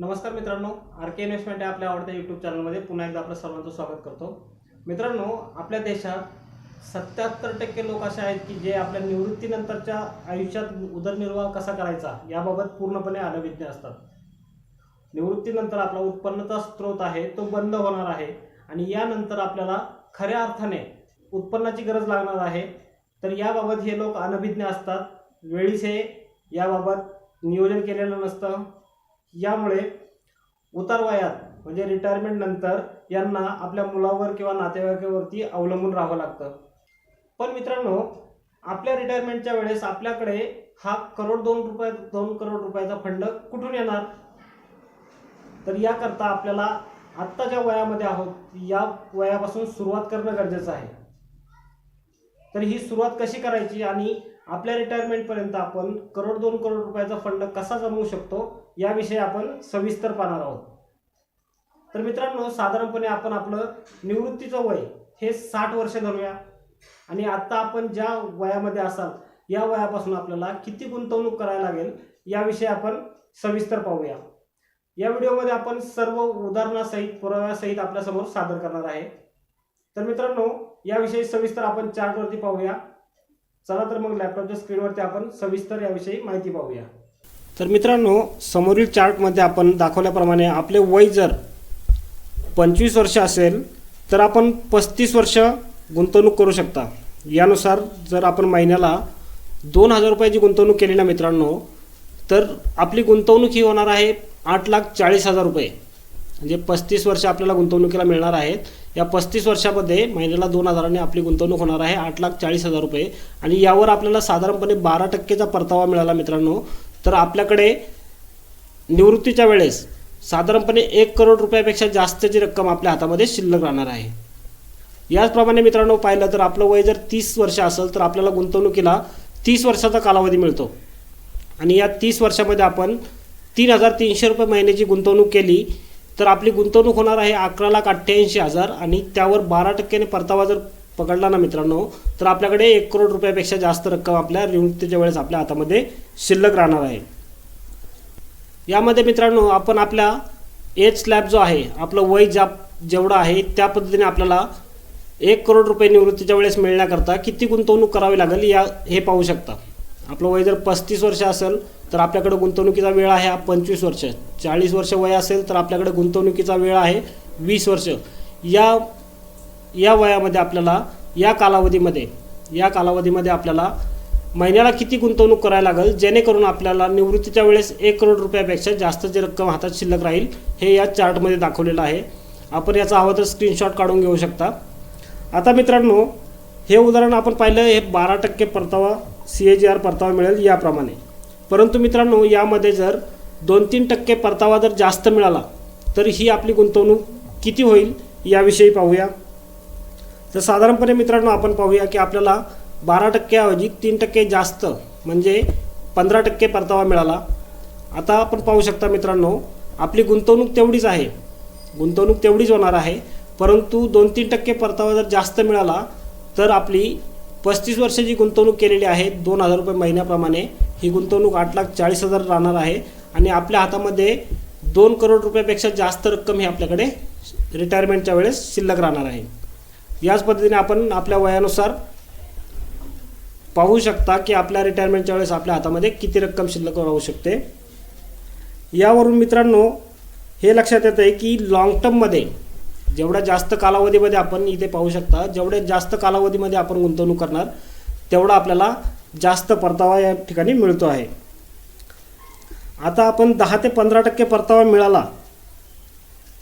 नमस्कार मित्रांनो आर के इन्व्हेस्टमेंट या आपल्या आवडत्या यूट्यूब चॅनलमध्ये पुन्हा एकदा आपलं सर्वांचं स्वागत करतो. मित्रांनो आपल्या देशात सत्याहत्तर टक्के लोक असे आहेत की जे आपल्या निवृत्तीनंतरच्या आयुष्यात उदरनिर्वाह कसा करायचा याबाबत पूर्णपणे अनभिज्ञ असतात. निवृत्तीनंतर आपला उत्पन्नाचा स्रोत आहे तो बंद होणार आहे आणि यानंतर आपल्याला खऱ्या अर्थाने उत्पन्नाची गरज लागणार आहे. तर याबाबत हे लोक अनभिज्ञ असतात. वेळीच हे याबाबत नियोजन केलेलं नसतं. यामुळे उतार वयात म्हणजे रिटायरमेंट नंतर यांना आपल्या मुलावर किंवा नातेवाईकावरती अवलंबून राहावं लागतं. पण मित्रांनो आपल्या रिटायरमेंटच्या वेळेस आपल्याकडे हा करोड दोन रुपये दोन करोड रुपयाचा फंड कुठून येणार? तर याकरता आपल्याला आत्ताच्या वयामध्ये आहोत या वयापासून सुरुवात करणं गरजेचं आहे. तर ही सुरुवात कशी करायची आणि आपल्या रिटायरमेंटपर्यंत आपण करोड दोन करोड रुपयाचा फंड कसा जमवू शकतो? याविषयी आपण सविस्तर पाहणार आहोत. तर मित्रांनो साधारणपणे आपण आपलं निवृत्तीचं वय हे साठ वर्ष धरूया आणि आत्ता आपण ज्या वयामध्ये असाल या वयापासून आपल्याला किती गुंतवणूक करायला लागेल याविषयी आपण सविस्तर पाहूया. या व्हिडिओमध्ये आपण सर्व उदाहरणासहित पुराव्यासहित आपल्यासमोर सादर करणार आहे. तर मित्रांनो याविषयी सविस्तर आपण चार्टवरती पाहूया. चला तर मग लॅपटॉपच्या स्क्रीनवरती आपण सविस्तर याविषयी माहिती पाहूया. तर मित्रांनो समोरील चार्टमध्ये आपण दाखवल्याप्रमाणे आपले वय जर पंचवीस वर्ष असेल तर आपण पस्तीस वर्ष गुंतवणूक करू शकता. यानुसार जर आपण महिन्याला दोन हजार रुपयाची गुंतवणूक केली ना मित्रांनो तर आपली गुंतवणूक ही होणार आहे आठ लाख चाळीस हजार रुपये. म्हणजे पस्तीस वर्ष आपल्याला गुंतवणुकीला मिळणार आहेत. या पस्तीस वर्षामध्ये महिन्याला दोन हजाराने आपली गुंतवणूक होणार आहे आठ लाख चाळीस हजार रुपये. आणि यावर आपल्याला साधारणपणे बारा टक्केचा परतावा मिळाला मित्रांनो. तर आपल्याकडे निवृत्तीच्या वेळेस साधारणपणे एक करोड रुपयापेक्षा जास्तची रक्कम आपल्या हातामध्ये शिल्लक राहणार आहे. याचप्रमाणे मित्रांनो पाहिलं तर आपलं वय जर तीस वर्ष असेल तर आपल्याला गुंतवणुकीला तीस वर्षाचा कालावधी मिळतो. आणि या तीस वर्षामध्ये आपण तीन हजार तीनशे रुपये महिन्याची गुंतवणूक केली तर आपली गुंतवणूक होणार आहे अकरा लाख अठ्ठ्याऐंशी हजार आणि त्यावर बारा टक्क्याने परतावा जर पकडला ना मित्रांनो तर आपल्याकडे एक करोड रुपयापेक्षा जास्त रक्कम आपल्या निवृत्तीच्या वेळेस आपल्या हातामध्ये शिल्लक राहणार आहे. यामध्ये मित्रांनो आपण आपल्या एज स्लॅब जो आहे आपलं वय ज्या जेवढं आहे त्या पद्धतीने आपल्याला एक करोड रुपये निवृत्तीच्या वेळेस मिळण्याकरता किती गुंतवणूक करावी लागेल या हे पाहू शकता. आपलं वय जर पस्तीस वर्ष असेल तर आपल्याकडे गुंतवणुकीचा वेळ आहे हा पंचवीस वर्ष. चाळीस वर्ष वय असेल तर आपल्याकडे गुंतवणुकीचा वेळ आहे वीस वर्ष. या या वयामध्ये आपल्याला या कालावधीमध्ये या कालावधीमध्ये आपल्याला महिन्याला किती गुंतवणूक करायला लागेल? जेणेकरून आपल्याला निवृत्तीच्या वेळेस एक करोड रुपयापेक्षा जास्त जी रक्कम हातात शिल्लक राहील हे या चार्टमध्ये दाखवलेलं आहे. आपण याचा हवं तर स्क्रीनशॉट काढून घेऊ शकता. आता मित्रांनो हे उदाहरण आपण पाहिलं हे बारा टक्के परतावा सी ए जी आर परतावा मिळेल याप्रमाणे. परंतु मित्रांनो यामध्ये जर दोन तीन टक्के परतावा जर जास्त मिळाला तर ही आपली गुंतवणूक किती होईल याविषयी पाहूया. तर साधारणपणे मित्रांनो आपण पाहूया की आपल्याला बारा टक्क्याऐवजी तीन टक्के जास्त म्हणजे पंधरा टक्के परतावा मिळाला. आता आपण पाहू शकता मित्रांनो आपली गुंतवणूक तेवढीच आहे. गुंतवणूक तेवढीच होणार आहे. परंतु दोन तीन टक्के परतावा जर जास्त मिळाला तर आपली पस्तीस वर्षाची गुंतवणूक केलेली आहे दोन हजार रुपये महिन्याप्रमाणे ही गुंतवणूक आठ लाख चाळीस हजार राहणार आहे. आणि आपल्या हातामध्ये दोन करोड रुपयापेक्षा जास्त रक्कम ही आपल्याकडे रिटायरमेंटच्या वेळेस शिल्लक राहणार आहे. याच पद्धतीने आपण आपल्या वयानुसार पाहू शकता की आपल्या रिटायरमेंटच्या वेळेस आपल्या हातामध्ये किती रक्कम शिल्लक राहू शकते. यावरून मित्रांनो हे लक्षात येतं आहे की लाँग टर्ममध्ये जेवढ्या जास्त कालावधीमध्ये आपण इथे पाहू शकता जेवढ्या जास्त कालावधीमध्ये आपण गुंतवणूक करणार तेवढा आपल्याला जास्त परतावा या ठिकाणी मिळतो आहे. आता आपण दहा ते पंधरा टक्के परतावा मिळाला.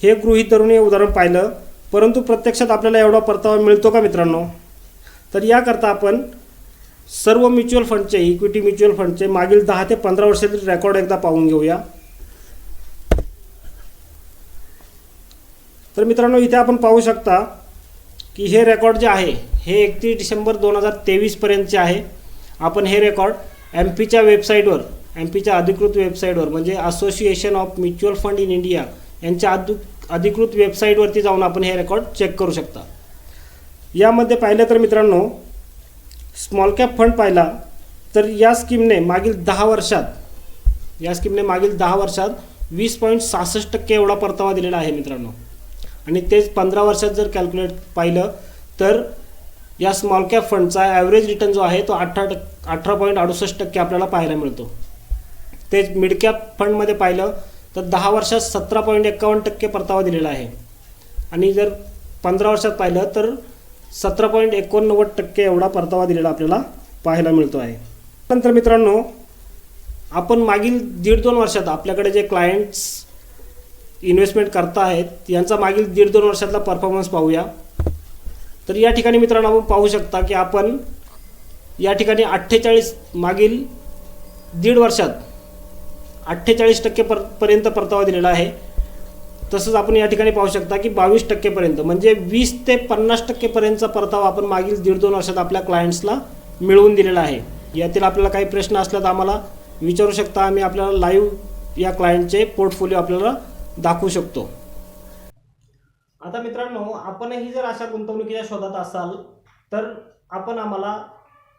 हे गृहित धरून हे उदाहरण पाहिलं. परंतु प्रत्यक्षात आपल्याला एवढा परतावा मिळतो का मित्रांनो? तर याकरता आपण सर्व म्युच्युअल फंडचे इक्विटी म्युच्युअल फंडचे मागील दहा ते पंधरा वर्षातील रेकॉर्ड एकदा पाहून घेऊया. तर मित्रांनो इथे आपण पाहू शकता की हे रेकॉर्ड जे आहे हे एकतीस डिसेंबर दोन हजार तेवीसपर्यंतचे आहे. आपण हे रेकॉर्ड एम पीच्या वेबसाईटवर एम पीच्या अधिकृत वेबसाईटवर म्हणजे association of mutual fund in India यांच्या अधिक अधिकृत वेबसाईटवरती जाऊन आपण हे रेकॉर्ड चेक करू शकता. यामध्ये पाहिलं तर मित्रांनो स्मॉल कॅप फंड पाहिला तर या स्कीमने मागील दहा वर्षात या स्कीमने मागील दहा वर्षात वीस पॉईंट सहासष्ट टक्के एवढा परतावा दिलेला आहे मित्रांनो. आणि तेच पंधरा वर्षात जर कॅल्क्युलेट पाहिलं तर या स्मॉल कॅप फंडचा ॲव्हरेज रिटर्न जो आहे तो अठरा टक्के अठरा पॉईंट अडुसष्ट टक्के आपल्याला पाहायला मिळतो. तेच मिड कॅप फंडमध्ये पाहिलं तर दहा वर्षात सतरा पॉईंट एकावन्न टक्के परतावा दिलेला आहे. आणि जर पंधरा वर्षात पाहिलं तर सतरा पॉईंट एकोणनव्वद टक्के एवढा परतावा दिलेला आपल्याला पाहायला मिळतो आहे. नंतर मित्रांनो आपण मागील दीड दोन वर्षात आपल्याकडे जे क्लायंट्स इन्व्हेस्टमेंट करता आहेत यांचा मागील दीड दोन वर्षातला परफॉर्मन्स पाहूया. तर या ठिकाणी मित्रांनो आपण पाहू शकता की आपण या ठिकाणी अठ्ठेचाळीस मागील दीड वर्षात अठ्ठेचाळीस टक्के पर पर्यंत परतावा दिलेला आहे. तसंच आपण या ठिकाणी पाहू शकता की बावीस टक्केपर्यंत म्हणजे वीस ते पन्नास टक्केपर्यंतचा परतावा आपण मागील दीड दोन वर्षात आपल्या क्लायंट्सला मिळवून दिलेला आहे. यातील आपल्याला काही प्रश्न असला तर आम्हाला विचारू शकता आम्ही आपल्याला लाईव्ह या क्लायंटचे पोर्टफोलिओ आपल्याला दाखवू शकतो. आता मित्रांनो आपणही जर अशा गुंतवणुकीच्या शोधात असाल तर आपण आम्हाला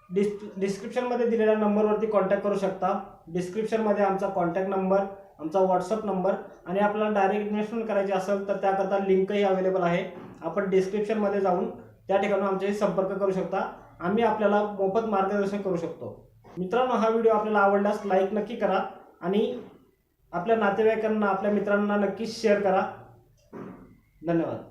डिस डिस्क्रिप्शनमध्ये दिलेल्या नंबरवरती कॉन्टॅक्ट करू शकता. डिस्क्रिप्शनमध्ये आमचा कॉन्टॅक्ट नंबर आमचा व्हॉट्सअप नंबर आणि आपल्याला डायरेक्ट इन्व्हेस्टमेंट करायची असेल तर त्याकरता लिंकही अवेलेबल आहे. आपण डिस्क्रिप्शनमध्ये जाऊन त्या ठिकाणी आमच्याशी संपर्क करू शकता. आम्ही आपल्याला मोफत मार्गदर्शन करू शकतो. मित्रांनो हा व्हिडिओ आपल्याला आवडल्यास लाईक नक्की करा आणि आपल्या नातेवाईकांना आपल्या मित्रांना नक्की शेअर करा. धन्यवाद.